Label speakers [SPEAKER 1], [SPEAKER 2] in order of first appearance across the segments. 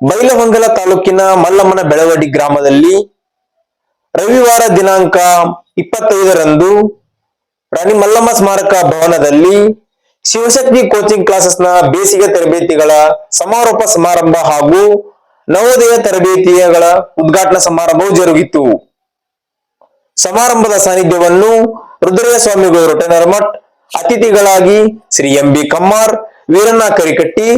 [SPEAKER 1] ಬೈಲಹೊಂಗಲ ತಾಲೂಕಿನ ಮಲ್ಲಮ್ಮನ ಬೆಳವಡಿ ಗ್ರಾಮದಲ್ಲಿ ರವಿವಾರ ದಿನಾಂಕ ಇಪ್ಪತ್ತೈದರಂದು ರಾಣಿ ಮಲ್ಲಮ್ಮ ಸ್ಮಾರಕ ಭವನದಲ್ಲಿ ಶಿವಶಕ್ತಿ ಕೋಚಿಂಗ್ ಕ್ಲಾಸಸ್ನ ಬೇಸಿಗೆ ತರಬೇತಿಗಳ ಸಮಾರೋಪ ಸಮಾರಂಭ ಹಾಗೂ ನವೋದಯ ತರಬೇತಿಗಳ ಉದ್ಘಾಟನಾ ಸಮಾರಂಭವು ಜರುಗಿತು. ಸಮಾರಂಭದ ಸಾನ್ನಿಧ್ಯವನ್ನು ರುದ್ರಯ್ಯ ಸ್ವಾಮಿಗಳು ರೊಟನರ್ಮಠ್ ಅತಿಥಿಗಳಾಗಿ Shri M B Kammar, Veeranna Karikatti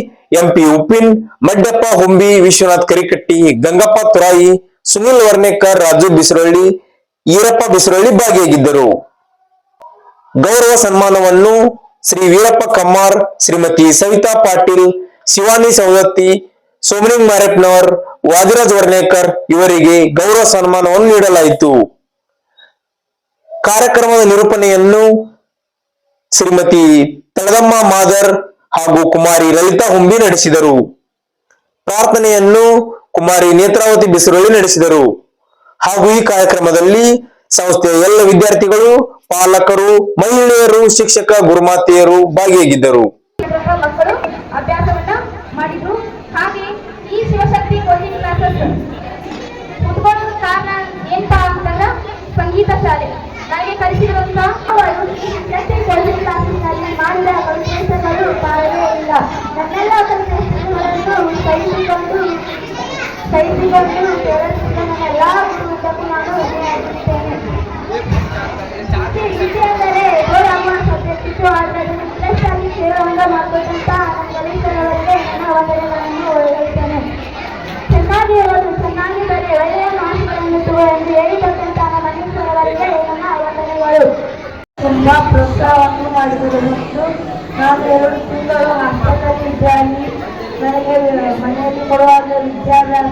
[SPEAKER 1] MP Uppin, Maddappa Humbi, Vishwanath Karikatti, Gangappa Turayi, Sunil Varnekar Raju Bisaralli, Irappa Bisaralli ಭಾಗಿಯಾಗಿದ್ದರು. ಗೌರವ ಸನ್ಮಾನವನ್ನು ಶ್ರೀ ವೀರಪ್ಪ ಕಮ್ಮಾರ್, ಶ್ರೀಮತಿ ಸವಿತಾ ಪಾಟೀಲ್, ಶಿವಾನಿ ಸವದತ್ತಿ ಸೋಮನಿಂಗ್ ಮಾರೆಪ್ನವರ್, ವಾದಿರಾಜ್ ವರ್ಣೇಕರ್ ಇವರಿಗೆ ಗೌರವ ಸನ್ಮಾನವನ್ನು ನೀಡಲಾಯಿತು. ಕಾರ್ಯಕ್ರಮದ ನಿರೂಪಣೆಯನ್ನು ಶ್ರೀಮತಿ ತಳದಮ್ಮ ಮಾದರ್ ಹಾಗೂ ಕುಮಾರಿ ಲಲಿತಾ ಹುಂಬಿ ನಡೆಸಿದರು. ಪ್ರಾರ್ಥನೆಯನ್ನು ಕುಮಾರಿ ನೇತ್ರಾವತಿ ಬಿಸಿರೊಳ್ಳಿ ನಡೆಸಿದರು. ಹಾಗೂ ಈ ಕಾರ್ಯಕ್ರಮದಲ್ಲಿ ಸಂಸ್ಥೆಯ ಎಲ್ಲ ವಿದ್ಯಾರ್ಥಿಗಳು, ಪಾಲಕರು, ಮಹಿಳೆಯರು, ಶಿಕ್ಷಕ, ಗುರುಮಾತೆಯರು ಭಾಗಿಯಾಗಿದ್ದರು.
[SPEAKER 2] ಮಕ್ಕಳು ಅಭ್ಯಾಸವನ್ನ ಮಾಡಿದ್ರು. ಹಾಗೆ ಈ ಶಿವಶಕ್ತಿ ಕೋಚಿಂಗ್ ಕ್ಲಾಸಸ್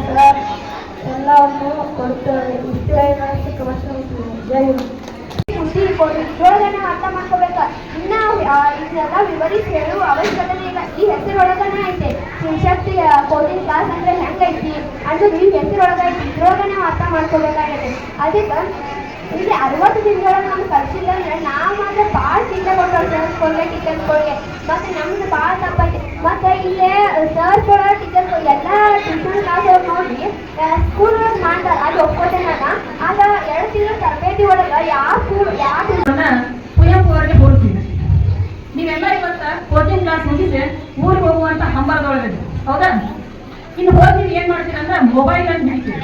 [SPEAKER 2] ವಿದ್ಯಾಭ್ಯಾಸ ಎಲ್ಲವನ್ನು ಕೊಡುತ್ತೇವೆ ಇಷ್ಟೇ ನನ್ನ ಕವಚ ಜೈ ಯೋಜನೆ ಅರ್ಥ ಮಾಡ್ಕೋಬೇಕು? ಇನ್ನ ಇದೆಲ್ಲ ವಿವರಿಸಿ ಹೇಳುವ ಅವಶ್ಯಕತೆ ಇಲ್ಲ. ಈ ಹೆಸರೊಳಗನ ಐತೆ. ಶಿವಶಕ್ತಿ ಕೋಚಿಂಗ್ ಕ್ಲಾಸ್ ಅಂದ್ರೆ ಹೆಂಗೈತಿ? ಅಂದ್ರೆ ಈ ಹೆಸರೊಳಗ ಐತಿ ನಾವು ಅರ್ಥ ಮಾಡ್ಕೋಬೇಕಾಗೈತೆ ಅದಕ್ಕೆ ಇಲ್ಲಿ ಅರವತ್ತು ದಿನದೊಳಗೆ ನಮ್ಗೆ ಕಲ್ಸಿಲ್ಲ ಅಂದ್ರೆ ನಾವು ಮಾತ್ರ ಭಾಳ ಚಿಂತೆ ಕೊಟ್ಟು ಕೊಡ್ಬೇಕಿತ್ತು ಟೀಚರ್ಸ್ಗಳಿಗೆ ಮತ್ತೆ ನಮ್ದು ಭಾಳ ತಪ್ಪೈತೆ. ಮತ್ತೆ ಇಲ್ಲೇ ಸರ್ಸ್ಗಳ ಕ್ಲಾಸ್ ಸ್ಕೂಲ್ ಮಾಡ್ತಾರೆ ಅದು ಒಪ್ಕೋತೇನೆ ನಾನು. ಆಗ ಎರಡು ತಿಂಗಳ ತರಬೇತಿ ಒಳಗೆ ಯಾವ ಸ್ಕೂಲ್ ಯಾವ
[SPEAKER 3] ಕುವೆಂಪು ಅವರಿಗೆ ಹೋಲಿಸಿದೆ ನೀವೆಲ್ಲ ಇವತ್ತ ಕೋಚಿಂಗ್ ಕ್ಲಾಸ್ ಮುಗಿದ್ರೆ ಊರಿಗೆ ಹೋಗುವಂತ ಹಂಬರದೊಳಗಿದೆ ಹೌದಾ? ಇನ್ನು ಹೋಗಿ ನೀವು ಏನ್ ಮಾಡ್ತೀರಾ ಅಂದ್ರೆ ಮೊಬೈಲ್ ಅಂತ ಹಿಡಿತೀರಿ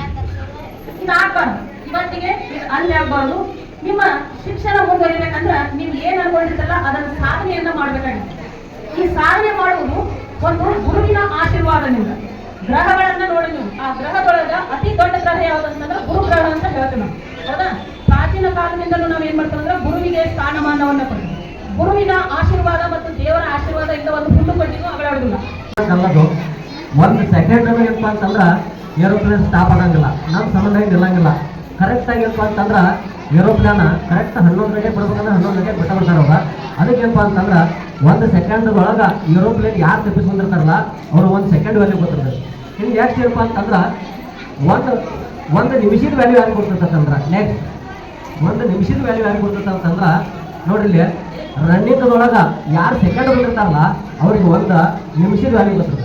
[SPEAKER 3] ಇದು ಆಗ್ಬಾರ್ದು. ಇವತ್ತಿಗೆ ಇದು ಅಲ್ಲಿ ಆಗ್ಬಾರ್ದು. ನಿಮ್ಮ ಶಿಕ್ಷಣ ಮುಂದುವರಿಬೇಕಂದ್ರೆ ನೀವು ಏನ್ ಅನ್ಕೊಂಡಿರ್ತಲ್ಲ ಅದನ್ನ ಸಾಧನೆಯನ್ನ ಮಾಡ್ಬೇಕಾಗಿದೆ ಈ ಸಾಧನೆ ಮಾಡುವುದು ಒಂದು ಗುರುವಿನ ಆಶೀರ್ವಾದದಿಂದ. ಗ್ರಹಗಳನ್ನ ನೋಡಿ ಆ ಗ್ರಹದೊಳಗ ಯಾವ್ದಂತಂದ್ರೆ ಗುರು ಗ್ರಹ ಅಂತ ಹೇಳ್ತೀವಿ ನಾವು. ಹೌದಾ? ಪ್ರಾಚೀನ ಕಾಲದಿಂದಲೂ ನಾವು ಏನ್ ಮಾಡ್ತೀವಿ ಅಂದ್ರೆ ಗುರುವಿಗೆ ಸ್ಥಾನಮಾನವನ್ನ ಕೊಡ್ತೀವಿ. ಗುರುವಿನ ಆಶೀರ್ವಾದ ಮತ್ತು ದೇವರ ಆಶೀರ್ವಾದ ಇಂದ ಒಂದು ಹುಲ್ಲು ಕೊಟ್ಟಿಗೂ
[SPEAKER 4] ಅವಳಾಡುದಿಲ್ಲ ಒಂದು ಸೆಕೆಂಡ್ ಏನಪ್ಪ ಅಂತಂದ್ರ ಏರೋಪ್ಲೇನ್ ಸ್ಟಾಪ್ ಆಗಂಗಿಲ್ಲ. ನಮ್ಮ ಸಂಬಂಧ ಇಲ್ಲಂಗಿಲ್ಲ. ಕರೆಕ್ಟ್ ಆಗಿಪ್ಪ ಅಂತಂದ್ರ ಏರೋಪ್ಲೇನ್ ಕರೆಕ್ಟ್ ಹನ್ನೊಂದು ಗಂಟೆ ಬಿಡ್ಬೇಕಂದ್ರೆ ಹನ್ನೊಂದು ಗಂಟೆಗೆ ಬಿಟ್ಟ ಬರ್ತಾರ ಅವ್ರ. ಅದಕ್ಕೇನಪ್ಪ ಅಂತಂದ್ರ ಒಂದು ಸೆಕೆಂಡ್ ಒಳಗ ಏರೋಪ್ಲೇನ್ ಯಾರು ತಪ್ಪಿಸ್ಕೊಂಡಿರ್ತಾರಲ್ಲ, ಅವ್ರು ಒಂದು ಸೆಕೆಂಡ್ ವ್ಯಾಲ್ಯೂ ಗೊತ್ತಿರ್ತಾರೆ ಇನ್ನು ಏನಪ್ಪ ಅಂತಂದ್ರ ಒಂದು ಒಂದು ನಿಮಿಷದ ವ್ಯಾಲ್ಯೂ ಯಾರಿಗೆ ಕೊಡ್ತಿರ್ತಂದ್ರ ನೆಕ್ಸ್ಟ್ ಒಂದು ನಿಮಿಷದ ವ್ಯಾಲ್ಯೂ ಯಾರಿಗೆ ಕೊಡ್ತೈತೆ ಅಂತಂದ್ರ, ನೋಡ್ರಿ ರನ್ನಿಂಗ್ದೊಳಗ ಯಾರು ಸೆಕೆಂಡ್ ಬಂದಿರ್ತಾರಲ್ಲ, ಅವ್ರಿಗೆ ಒಂದು ನಿಮಿಷದ ವ್ಯಾಲ್ಯೂ ಬರ್ತದೆ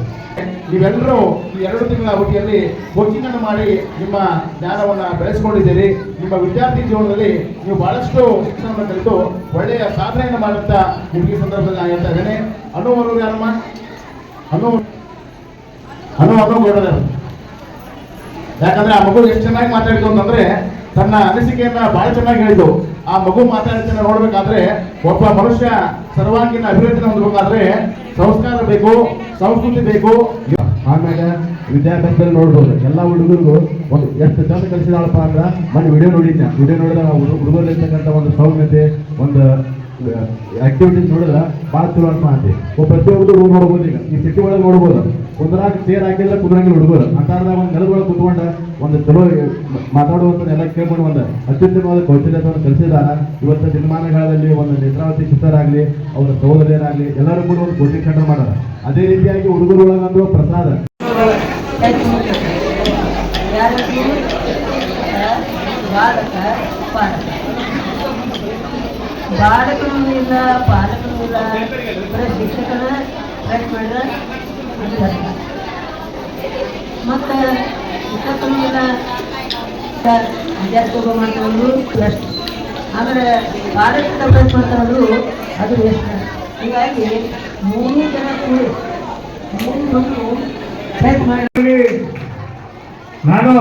[SPEAKER 5] ನೀವೆಲ್ಲರೂ ಈ ಎರಡು ತಿಂಗಳ ಅವಧಿಯಲ್ಲಿ ಕೋಚಿಂಗ್ ಅನ್ನು ಮಾಡಿ ನಿಮ್ಮ ಜ್ಞಾನವನ್ನು ಬೆಳೆಸ್ಕೊಂಡಿದ್ದೀರಿ. ನಿಮ್ಮ ವಿದ್ಯಾರ್ಥಿ ಜೀವನದಲ್ಲಿ ನೀವು ಬಹಳಷ್ಟು ಶಿಕ್ಷಣವನ್ನು ಕಲಿತು ಒಳ್ಳೆಯ ಸಾಧನೆಯನ್ನು ಮಾಡುತ್ತಾ ನಿಮಗೆ ಸಂದರ್ಭದಲ್ಲಿ ನಾನು ಹೇಳ್ತಾ ಇದ್ದೇನೆ. ಅನು ಅವರು ಅನು ಯಾಕಂದ್ರೆ ಆ ಮಗು ಎಷ್ಟು ಚೆನ್ನಾಗಿ ಮಾತಾಡಿತು ಅಂತಂದ್ರೆ ತನ್ನ ಅನಿಸಿಕೆಯನ್ನ ಬಹಳ ಚೆನ್ನಾಗಿ ಹೇಳಿದ್ದು. ಆ ಮಗು ಮಾತಾಡಿದ್ದನ್ನ ನೋಡ್ಬೇಕಾದ್ರೆ ಒಬ್ಬ ಮನುಷ್ಯ ಸರ್ವಾಂಗೀಣ ಅಭಿವೃದ್ಧಿ ಹೊಂದಬೇಕಾದ್ರೆ ಸಂಸ್ಕಾರ ಬೇಕು, ಸಂಸ್ಕೃತಿ ಬೇಕು. ಆಮೇಲೆ ವಿದ್ಯಾಭ್ಯಾಸದಲ್ಲಿ ನೋಡ್ಬೋದು, ಎಲ್ಲ ಹುಡುಗರಿಗೂ ಒಂದು ಎಷ್ಟು ಚಂದ ಕಲಿಸಿದಾಳಪ್ಪ ಅಂದ್ರೆ ಮನೆ ವಿಡಿಯೋ ನೋಡಿದ್ದೆ ವಿಡಿಯೋ ನೋಡಿದಾಗ ಹುಡುಗರಲ್ಲಿರ್ತಕ್ಕಂಥ ಒಂದು ಸೌಮ್ಯತೆ, ಒಂದು ಆಕ್ಟಿವಿಟೀಸ್ ನೋಡಿದ್ರೆ ಭಾಳ ಚಲೋ ಅಂತ ಅಂತೆ ಪ್ರತಿಯೊಬ್ಬರು ರೂಮ್ ನೋಡ್ಬೋದು ಈಗ. ಈ ಸಿಟಿ ಒಳಗೆ ನೋಡ್ಬೋದು. ಕುಂದ್ರಾಗ ಸೇರ್ ಹಾಕಿದ್ರೆ ಕುಂದ್ರಂಗಿಲ್ಲ ಹುಡುಗರು. ಅಂತಾರ್ದಾಗ ಒಂದು ನೆಲದೊಳಗೆ ಕುತ್ಕೊಂಡು ಒಂದು ಚಲೋ ಮಾತಾಡುವಂಥ ಎಲ್ಲ ಕೇಳ್ಕೊಂಡು ಒಂದು ಅತ್ಯುತ್ತಮವಾದ ಕೌಶಲ್ಯವನ್ನು ಕಲಿಸಿದಾರ. ಇವತ್ತು ದಿನಮಾನಗಳಲ್ಲಿ ಒಂದು ನೇತ್ರಾವತಿ ಚಿತ್ತರಾಗಲಿ ಅವರ ಸಹೋದರಿಯರಾಗಲಿ ಎಲ್ಲರೂ ಕೂಡ ಒಂದು ಕೋಚಿಂಗ್ ಸೆಂಟರ್ ಮಾಡ್ಯಾರ ಅದೇ ರೀತಿಯಾಗಿ ಹುಡುಗರೊಳಗಂದು ಪ್ರಸಾದ.
[SPEAKER 6] ಬಾಲಕನೂ ಇಲ್ಲ ಪಾಲಕರು ಇಲ್ಲ ಬರೀ ಮತ್ತೆ ಮಾಡಿದ್ರೆ ಇಷ್ಟೊತ್ತೊಂದಿಲ್ಲ ವಿದ್ಯಾರ್ಥಿಗಳು ಮಾಡ್ಕೊಂಡು ಎಷ್ಟು? ಆಮೇಲೆ ಕಾಲೇಜಿಂದ ಪ್ರಯತ್ನ ಅದು ಹೀಗಾಗಿ ಮೂರು ಜನ ಮೂರು ಬಂದು ಪ್ರಯತ್ನ ಮಾಡಿ.
[SPEAKER 7] ನಾನು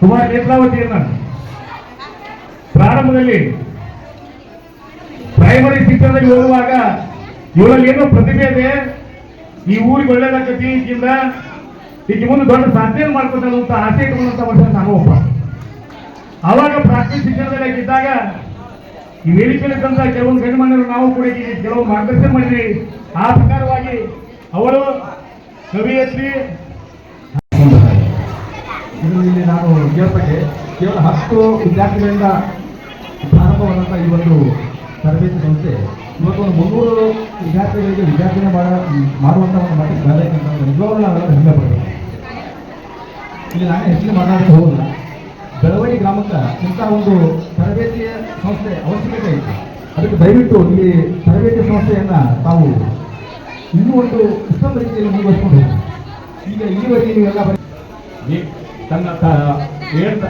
[SPEAKER 7] ಕುಮಾರ್ ನೇತ್ರಾವತಿಯನ್ನು ಪ್ರಾರಂಭದಲ್ಲಿ ಪ್ರೈಮರಿ ಶಿಕ್ಷಣದಲ್ಲಿ ಓದುವಾಗ ಇವರಲ್ಲಿ ಏನೋ ಪ್ರತಿಭೆ ಇದೆ? ಈ ಊರಿಗೆ ಒಳ್ಳೇದಾಗತಿ ಈಗಿಂದ ಈಗ ಮುಂದೆ ದೊಡ್ಡ ಸಾಧನೆ ಮಾಡ್ಕೊತಾನೆ ಅಂತ ಆಸೆ ಇಟ್ಕೊಂಡಂತ ವರ್ಷ ನಾನು ಒಬ್ಬ. ಅವಾಗ ಪ್ರಾಥಮಿಕ ಶಿಕ್ಷಣದಲ್ಲಿ ಇದ್ದಾಗ ಈ ವೇದಿಕೆಯಲ್ಲಿ ತಂದ ಕೆಲವೊಂದು ಗಣ್ಯಮಣ್ಣರು ನಾವು ಕೂಡ ಈಗ ಕೆಲವು ಮಾರ್ಗದರ್ಶನ ಮಾಡಿದ್ವಿ. ಆ ಪ್ರಕಾರವಾಗಿ ಅವರು ಕವಿಯತ್ರಿ
[SPEAKER 8] ಇದರಲ್ಲಿ ನಾನು ಕೇಳ್ಪಟ್ಟೆ ಕೇವಲ ಹತ್ತು ವಿದ್ಯಾರ್ಥಿಗಳಿಂದ ಪ್ರಾರಂಭವಾದಂಥ ಈ ಒಂದು ತರಬೇತಿ ಸಂಸ್ಥೆ. ಇವತ್ತು ಒಂದು ಮುನ್ನೂರು ವಿದ್ಯಾರ್ಥಿಗಳಿಗೆ ವಿದ್ಯಾರ್ಥಿನ ಮಾಡ ಮಾಡುವಂಥ ಒಂದು ಮಟ್ಟಿಗೆ ಅಂತ ನಿಜವಾಗ್ಲೂ ನಾವೆಲ್ಲ ಹೆಮ್ಮೆ ಪಡ್ತೀವಿ ಇಲ್ಲಿ ನಾನೇ ಹೆಚ್ಚಿಗೆ ಮಾತಾಡೋದು ಹೋಗಲ್ಲ ಬೆಳವಡಿ ಗ್ರಾಮಕ್ಕೆ ಇಂಥ ಒಂದು ತರಬೇತಿಯ ಸಂಸ್ಥೆ ಅವಶ್ಯಕತೆ ಇದೆ. ಅದಕ್ಕೆ ದಯವಿಟ್ಟು ಇಲ್ಲಿ ತರಬೇತಿ ಸಂಸ್ಥೆಯನ್ನು ತಾವು ಇನ್ನೂ ಒಂದು ಉತ್ತಮ ರೀತಿಯಲ್ಲಿ ಮುಂದುವರಿಸ್ಕೊಂಡು ಈಗ ಇಲ್ಲಿವರೆಗೆ ನೀವೆಲ್ಲ
[SPEAKER 7] ತನ್ನ ಏಳ್ತ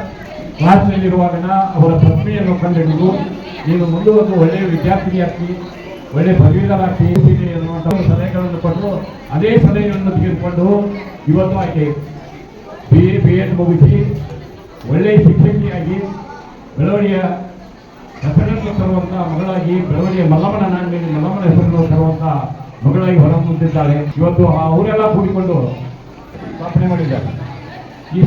[SPEAKER 7] ಕ್ಲಾಸ್ನಲ್ಲಿರುವಾಗನ ಅವರ ಪ್ರತಿಭೆಯನ್ನು ಕಂಡುಹಿಡಿದು ನೀನು ಮುಂದುವರೆದು ಒಳ್ಳೆಯ ವಿದ್ಯಾರ್ಥಿನಿಯಾಗಿ ಒಳ್ಳೆ ಇದ್ದೀನಿ ಅನ್ನುವಂಥ ಸಲಹೆಗಳನ್ನು ಕೊಟ್ಟು, ಅದೇ ಸಲಹೆಯನ್ನು ತೆಗೆದುಕೊಂಡು ಇವತ್ತು ಆಕೆ ಬಿ ಎ ಬಿ ಎಡ್ ಮುಗಿಸಿ ಒಳ್ಳೆಯ ಶಿಕ್ಷಕಿಯಾಗಿ, ಬೆಳವಣಿಗೆಯ ಹೆಸರನ್ನು ತರುವಂಥ ಮಗಳಾಗಿ ಬೆಳವಣಿಗೆ ಮಲ್ಲಮ್ಮನ ನಾಡಿನಲ್ಲಿ ಮಲ್ಲಮ್ಮನ ಹೆಸರನ್ನು ತರುವಂಥ ಮಗಳಾಗಿ ಹೊರಹೊಮ್ಮುತ್ತಿದ್ದಾಳೆ ಇವತ್ತು ಆ ಊರೆಲ್ಲ ಕೂಡಿಕೊಂಡು ಸ್ಥಾಪನೆ ಮಾಡಿದ್ದಾರೆ. ಈ